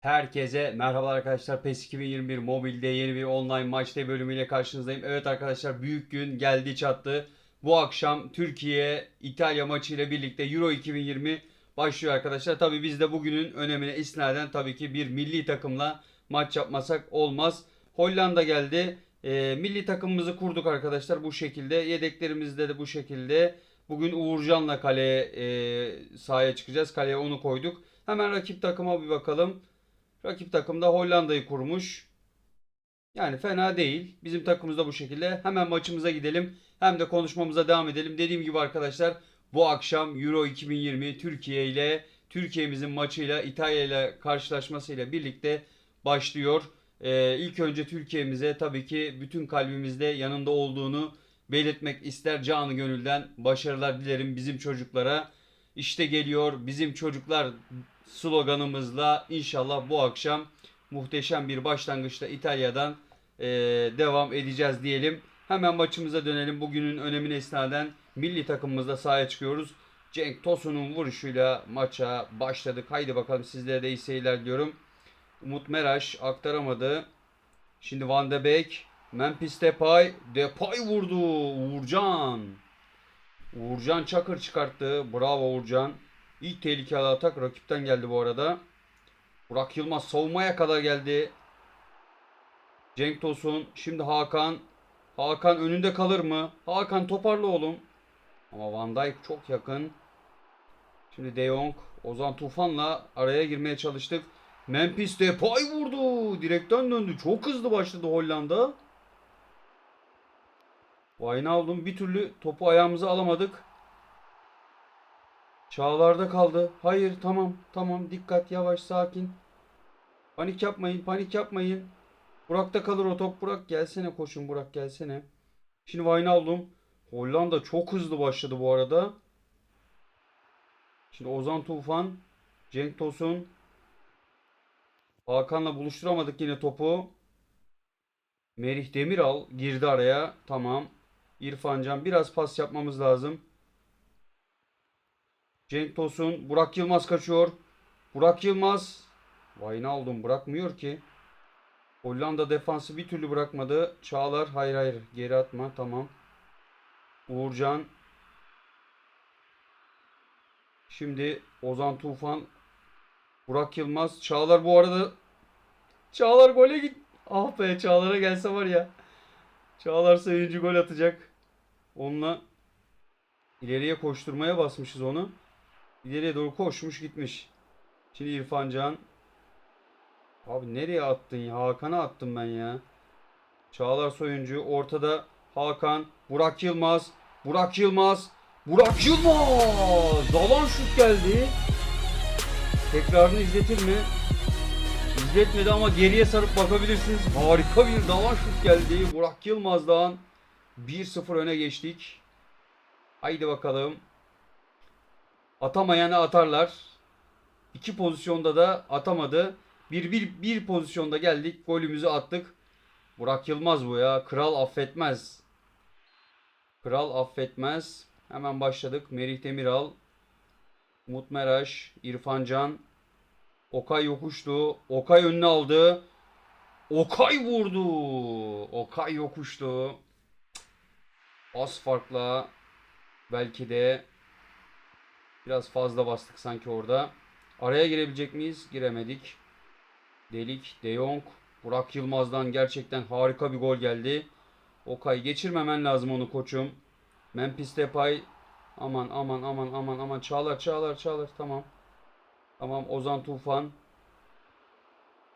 Herkese merhaba arkadaşlar. PES 2021 mobilde yeni bir online maçta bölümüyle karşınızdayım. Evet arkadaşlar büyük gün geldi çattı. Bu akşam Türkiye İtalya maçı ile birlikte Euro 2020 başlıyor arkadaşlar. Tabi biz de bugünün önemine isnaden tabii ki bir milli takımla maç yapmasak olmaz. Hollanda geldi. Ee, milli takımımızı kurduk arkadaşlar bu şekilde. Yedeklerimizde de bu şekilde. Bugün Uğurcan'la kaleye e, sahaya çıkacağız. Kaleye onu koyduk. Hemen rakip takıma bir bakalım. Rakip takım da Hollanda'yı kurmuş. Yani fena değil. Bizim takımımız da bu şekilde. Hemen maçımıza gidelim. Hem de konuşmamıza devam edelim. Dediğim gibi arkadaşlar bu akşam Euro 2020 Türkiye ile Türkiye'mizin maçıyla İtalya ile karşılaşmasıyla birlikte başlıyor. Ee, ilk önce Türkiye'mize tabii ki bütün kalbimizde yanında olduğunu belirtmek ister. Canı gönülden başarılar dilerim bizim çocuklara. İşte geliyor bizim çocuklar sloganımızla inşallah bu akşam muhteşem bir başlangıçla İtalya'dan eee, devam edeceğiz diyelim. Hemen maçımıza dönelim. Bugünün önemine istinaden milli takımımızla sahaya çıkıyoruz. Cenk Tosun'un vuruşuyla maça başladık. Haydi bakalım sizlere de iyi seyirler diyorum. Umut Meraş aktaramadı. Şimdi Van de Beek, Memphis Depay, Depay vurdu. Uğurcan. Uğurcan Çakır çıkarttı. Bravo Uğurcan. İlk tehlikeli atak rakipten geldi bu arada. Burak Yılmaz savunmaya kadar geldi. Cenk Tosun. Şimdi Hakan. Hakan önünde kalır mı? Hakan toparla oğlum. Ama Van Dijk çok yakın. Şimdi De Jong. Ozan Tufan'la araya girmeye çalıştık. Memphis Depay vurdu. Direkten döndü. Çok hızlı başladı Hollanda. Wijnaldum bir türlü topu ayağımıza alamadık. Çağlarda kaldı. Hayır tamam tamam dikkat yavaş sakin. Panik yapmayın panik yapmayın. Burak'ta kalır o top. Burak gelsene koşun Burak gelsene. Şimdi Wijnaldum. Hollanda çok hızlı başladı bu arada. Şimdi Ozan Tufan. Cenk Tosun. Hakan'la buluşturamadık yine topu. Merih Demiral girdi araya. Tamam. İrfan Can biraz pas yapmamız lazım. Cenk Tosun. Burak Yılmaz kaçıyor. Burak Yılmaz. Wijnaldum bırakmıyor ki. Hollanda defansı bir türlü bırakmadı. Çağlar hayır hayır geri atma tamam. Uğurcan. Şimdi Ozan Tufan. Burak Yılmaz. Çağlar bu arada Çağlar gole git. Ah be Çağlar'a gelse var ya. Çağlar sayıcı gol atacak. Onunla ileriye koşturmaya basmışız onu. İleriye doğru koşmuş gitmiş. Şimdi İrfan Can. Abi nereye attın ya? Hakan'a attım ben ya. Çağlar Soyuncu. Ortada Hakan. Burak Yılmaz. Burak Yılmaz. Burak Yılmaz. Dalan şut geldi. Tekrarını izletir mi? İzletmedi ama geriye sarıp bakabilirsiniz. Harika bir dalan şut geldi. Burak Yılmaz'dan 1-0 öne geçtik. Haydi bakalım. Atamayanı atarlar. İki pozisyonda da atamadı. Bir, bir, bir pozisyonda geldik. Golümüzü attık. Burak Yılmaz bu ya. Kral affetmez. Kral affetmez. Hemen başladık. Merih Demiral. Umut Meraş. İrfan Can. Okay yokuştu. Okay önüne aldı. Okay vurdu. Okay yokuştu. Az farkla belki de biraz fazla bastık sanki orada. Araya girebilecek miyiz? Giremedik. Delik, De Jong, Burak Yılmaz'dan gerçekten harika bir gol geldi. Okay geçirmemen lazım onu koçum. Memphis Depay aman aman aman aman aman Çağlar Çağlar Çağlar tamam. Tamam Ozan Tufan.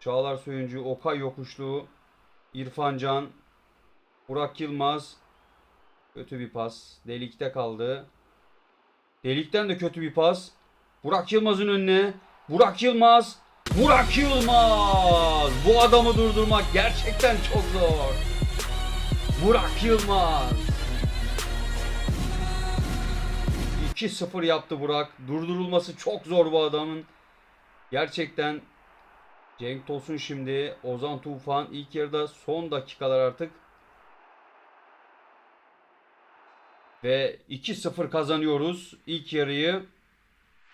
Çağlar Söyüncü, Okay Yokuşlu, İrfan Can, Burak Yılmaz. Kötü bir pas. Delikte kaldı. Delikten de kötü bir pas. Burak Yılmaz'ın önüne. Burak Yılmaz. Burak Yılmaz. Bu adamı durdurmak gerçekten çok zor. Burak Yılmaz. 2-0 yaptı Burak. Durdurulması çok zor bu adamın. Gerçekten Cenk Tosun şimdi Ozan Tufan ilk yarıda son dakikalar artık. Ve 2-0 kazanıyoruz ilk yarıyı.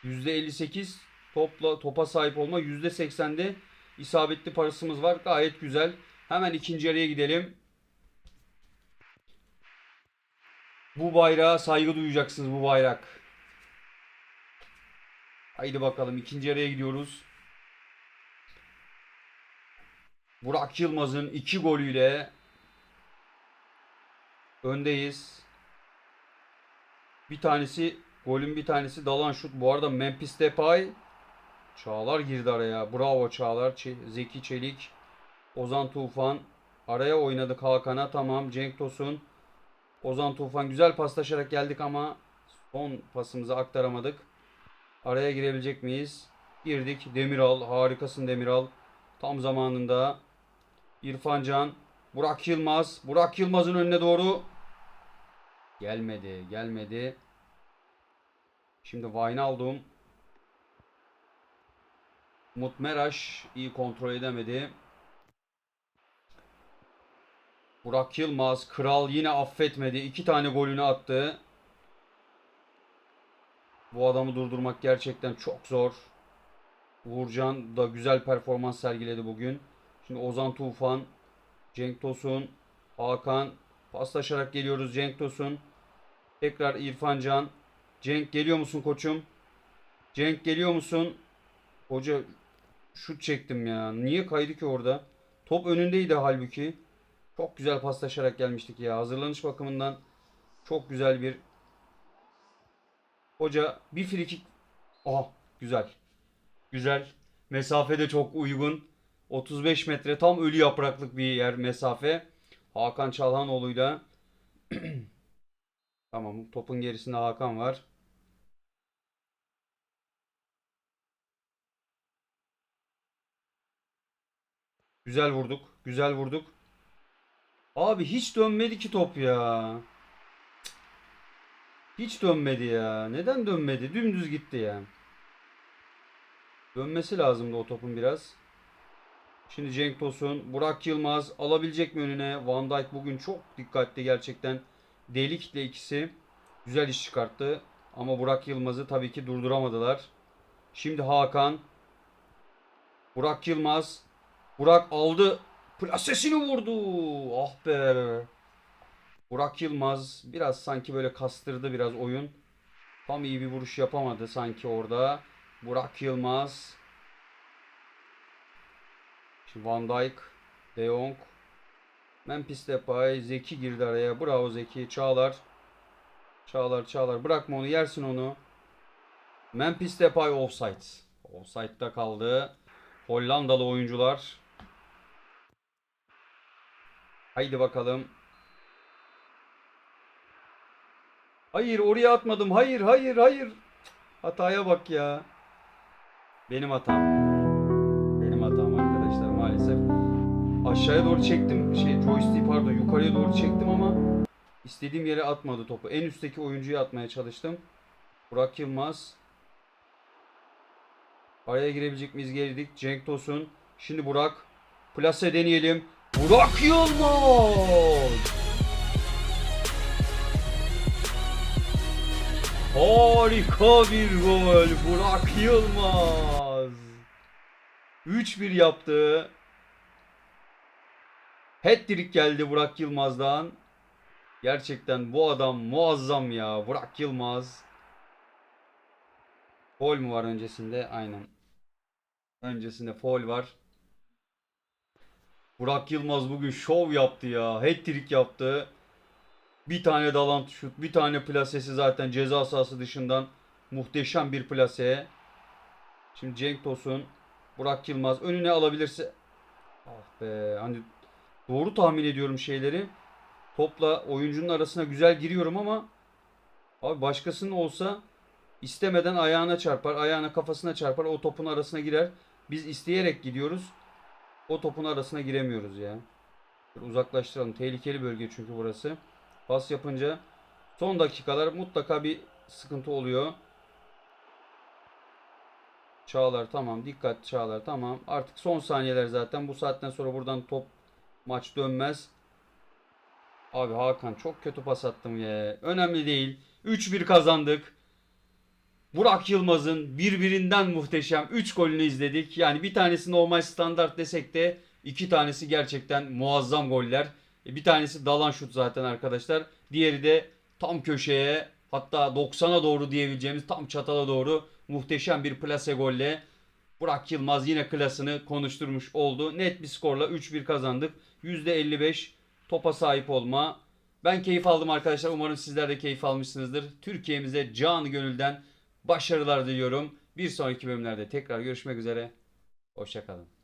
%58 topla topa sahip olma %80'de isabetli parasımız var. Gayet güzel. Hemen ikinci yarıya gidelim. Bu bayrağa saygı duyacaksınız bu bayrak. Haydi bakalım ikinci yarıya gidiyoruz. Burak Yılmaz'ın iki golüyle öndeyiz. Bir tanesi golün bir tanesi dalan şut. Bu arada Memphis Depay Çağlar girdi araya. Bravo Çağlar. Ç- Zeki Çelik. Ozan Tufan. Araya oynadık Hakan'a. Tamam. Cenk Tosun. Ozan Tufan. Güzel paslaşarak geldik ama son pasımızı aktaramadık. Araya girebilecek miyiz? Girdik. Demiral. Harikasın Demiral. Tam zamanında. İrfan Can. Burak Yılmaz. Burak Yılmaz'ın önüne doğru. Gelmedi. Gelmedi. Şimdi Wijnaldum. Umut Meraş iyi kontrol edemedi. Burak Yılmaz. Kral yine affetmedi. İki tane golünü attı. Bu adamı durdurmak gerçekten çok zor. Uğurcan da güzel performans sergiledi bugün. Şimdi Ozan Tufan, Cenk Tosun, Hakan paslaşarak geliyoruz Cenk Tosun. Tekrar İrfan Can. Cenk geliyor musun koçum? Cenk geliyor musun? Hoca şut çektim ya. Niye kaydı ki orada? Top önündeydi halbuki. Çok güzel paslaşarak gelmiştik ya. Hazırlanış bakımından çok güzel bir Hoca bir frikik. Aha güzel. Güzel. Mesafe de çok uygun. 35 metre tam ölü yapraklık bir yer mesafe. Hakan Çalhanoğlu'yla. tamam topun gerisinde Hakan var. Güzel vurduk. Güzel vurduk. Abi hiç dönmedi ki top ya. Hiç dönmedi ya. Neden dönmedi? Dümdüz gitti ya. Dönmesi lazımdı o topun biraz. Şimdi Cenk Tosun, Burak Yılmaz alabilecek mi önüne? Van Dijk bugün çok dikkatli gerçekten. Delik'le ikisi güzel iş çıkarttı. Ama Burak Yılmaz'ı tabii ki durduramadılar. Şimdi Hakan. Burak Yılmaz. Burak aldı. Plasesini vurdu. Ah be. Burak Yılmaz biraz sanki böyle kastırdı biraz oyun. Tam iyi bir vuruş yapamadı sanki orada. Burak Yılmaz. Şimdi Van Dijk. De Jong. Memphis Depay. Zeki girdi araya. Bravo Zeki. Çağlar. Çağlar Çağlar. Bırakma onu yersin onu. Memphis Depay offside. Offside'da kaldı. Hollandalı oyuncular. Haydi bakalım. Hayır oraya atmadım. Hayır hayır hayır. Hataya bak ya. Benim hatam. Aşağıya doğru çektim. Şey joystick pardon yukarıya doğru çektim ama istediğim yere atmadı topu. En üstteki oyuncuyu atmaya çalıştım. Burak Yılmaz. Araya girebilecek miyiz geldik. Cenk Tosun. Şimdi Burak. Plase deneyelim. Burak Yılmaz. Harika bir gol. Burak Yılmaz. 3-1 yaptı. Hat-trick geldi Burak Yılmaz'dan. Gerçekten bu adam muazzam ya. Burak Yılmaz. Foul mu var öncesinde? Aynen. Öncesinde foul var. Burak Yılmaz bugün şov yaptı ya. Hat-trick yaptı. Bir tane dalant şut, bir tane plasesi zaten ceza sahası dışından muhteşem bir plase. Şimdi Cenk Tosun, Burak Yılmaz önüne alabilirse Ah be hani doğru tahmin ediyorum şeyleri. Topla oyuncunun arasına güzel giriyorum ama abi başkasının olsa istemeden ayağına çarpar, ayağına kafasına çarpar, o topun arasına girer. Biz isteyerek gidiyoruz. O topun arasına giremiyoruz ya. Uzaklaştıralım. Tehlikeli bölge çünkü burası. Pas yapınca son dakikalar mutlaka bir sıkıntı oluyor. Çağlar tamam. Dikkat Çağlar tamam. Artık son saniyeler zaten. Bu saatten sonra buradan top maç dönmez. Abi Hakan çok kötü pas attım ya. Önemli değil. 3-1 kazandık. Burak Yılmaz'ın birbirinden muhteşem 3 golünü izledik. Yani bir tanesi normal standart desek de iki tanesi gerçekten muazzam goller. E, Bir tanesi dalan şut zaten arkadaşlar. Diğeri de tam köşeye hatta 90'a doğru diyebileceğimiz tam çatala doğru muhteşem bir plase golle Burak Yılmaz yine klasını konuşturmuş oldu. Net bir skorla 3-1 kazandık. %55 topa sahip olma. Ben keyif aldım arkadaşlar. Umarım sizler de keyif almışsınızdır. Türkiye'mize canı gönülden başarılar diliyorum. Bir sonraki bölümlerde tekrar görüşmek üzere. Hoşçakalın.